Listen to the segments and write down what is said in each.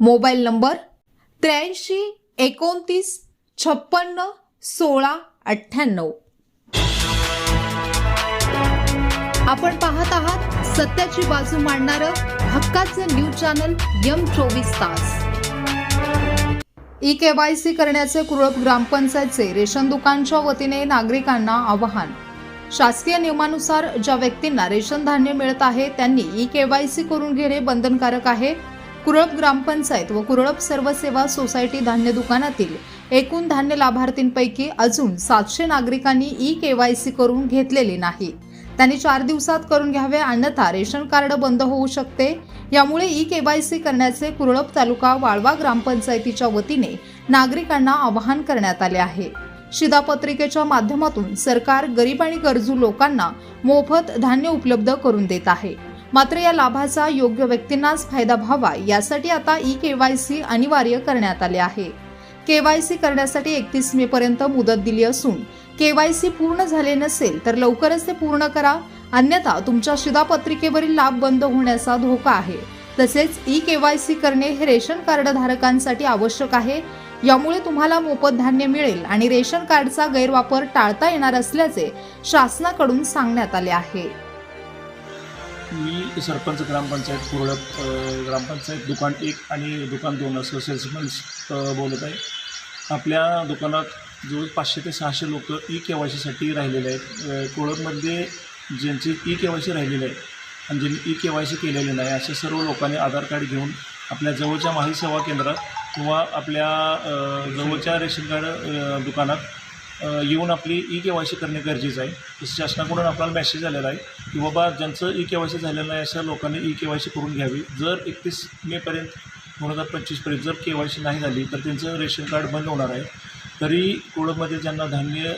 Mobile number त्र्याऐंशी एकोणतीस छप्पन्न सोळा अठ्ठ्याण्णव. आपण पाहत आहात सत्याची बाजू मांडणारं हक्काचं न्यूज चॅनल यम चोवीस तास. ई केवायसी करण्याचे कुरळप ग्रामपंचायतचे रेशन दुकानच्या वतीने नागरिकांना आवाहन. शासकीय नियमानुसार ज्या व्यक्तींना रेशन धान्य मिळत आहे त्यांनी ई केवायसी करून घेणे बंधनकारक आहे. कुरळप ग्रामपंचायत व कुरळप सर्व सेवा सोसायटी धान्य दुकानातील एकूण धान्य लाभार्थींपैकी अजून सातशे नागरिकांनी ई केवायसी करून घेतलेले नाही. त्यांनी चार दिवसात करून घ्यावे अन्यथा रेशन कार्ड बंद होऊ शकते. यामुळे ई केवायसी करण्याचे कुरळप तालुका वाळवा ग्रामपंचायतीच्या वतीने नागरिकांना आवाहन करण्यात आले आहे. शिधापत्रिकेच्या माध्यमातून सरकार गरीब आणि गरजू लोकांना मोफत धान्य उपलब्ध करून देत आहे. मात्र या लाभाचा योग्य व्यक्तींनाच फायदा व्हावा यासाठी आता ई केवायसी अनिवार्य करण्यात आले आहे. केवायसी करण्यासाठी एकतीस मे पर्यंत मुदत दिली असून केवायसी पूर्ण झाले नसेल तर लवकरच ते पूर्ण करा. अन्यथा तुमच्या शिधापत्रिकेवरील लाभ बंद होण्याचा धोका आहे. तसेच ई केवायसी करणे हे रेशन कार्ड धारकांसाठी आवश्यक आहे. यामुळे तुम्हाला मोफत धान्य मिळेल आणि रेशन कार्डचा गैरवापर टाळता येणार असल्याचे शासनाकडून सांगण्यात आले आहे. मी सरपंच ग्रामपंचायत कुरळप ग्रामपंचायत दुकान एक आणि दुकान दोन असं सेल्समन बोलत आहे. आपल्या दुकानात जवळ पाचशे ते सहाशे लोक ई के वाय सीसाठी राहिलेले आहेत. कोळपमध्ये ज्यांची ई के वाय सी राहिलेली आहे आणि ज्यांनी ई के वाय सी केलेले नाही अशा सर्व लोकांनी आधार कार्ड घेऊन आपल्या जवळच्या माहिती सेवा केंद्रात किंवा आपल्या जवळच्या रेशन कार्ड दुकानात येऊन आपली ई के वाय सी करणे गरजेचं आहे. तसं शासनाकडून आपल्याला मेसेज आलेला आहे की बाबा ज्यांचं ई के वाय सी झालेलं नाही अशा लोकांनी ई के वाय सी करून घ्यावी. जर एकतीस मेपर्यंत दोन हजार पंचवीसपर्यंत जर के वाय सी नाही झाली तर त्यांचं रेशन कार्ड बंद होणार आहे. तरी कुळमध्ये ज्यांना धान्य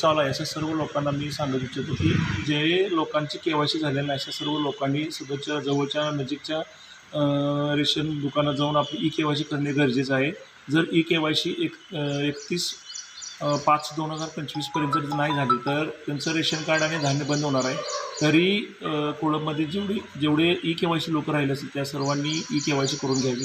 चालू आहे अशा सर्व लोकांना मी सांगत इच्छितो की जे लोकांची के वाय सी झालेलं नाही अशा सर्व लोकांनी सध्याच्या जवळच्या नजीकच्या रेशन दुकानात जाऊन आपली ई के वाय सी करणे गरजेचं आहे. जर ई के वाय सी एक एकतीस पाच दोन हजार पंचवीसपर्यंत जर नाही झाली तर त्यांचं रेशन कार्ड आणि धान्य बंद होणार आहे. तरी कोळंबमध्ये जेवढे जेवढे ई के वाय सी लोक राहिले असतील त्या सर्वांनी ई के वाय सी करून घ्यावी.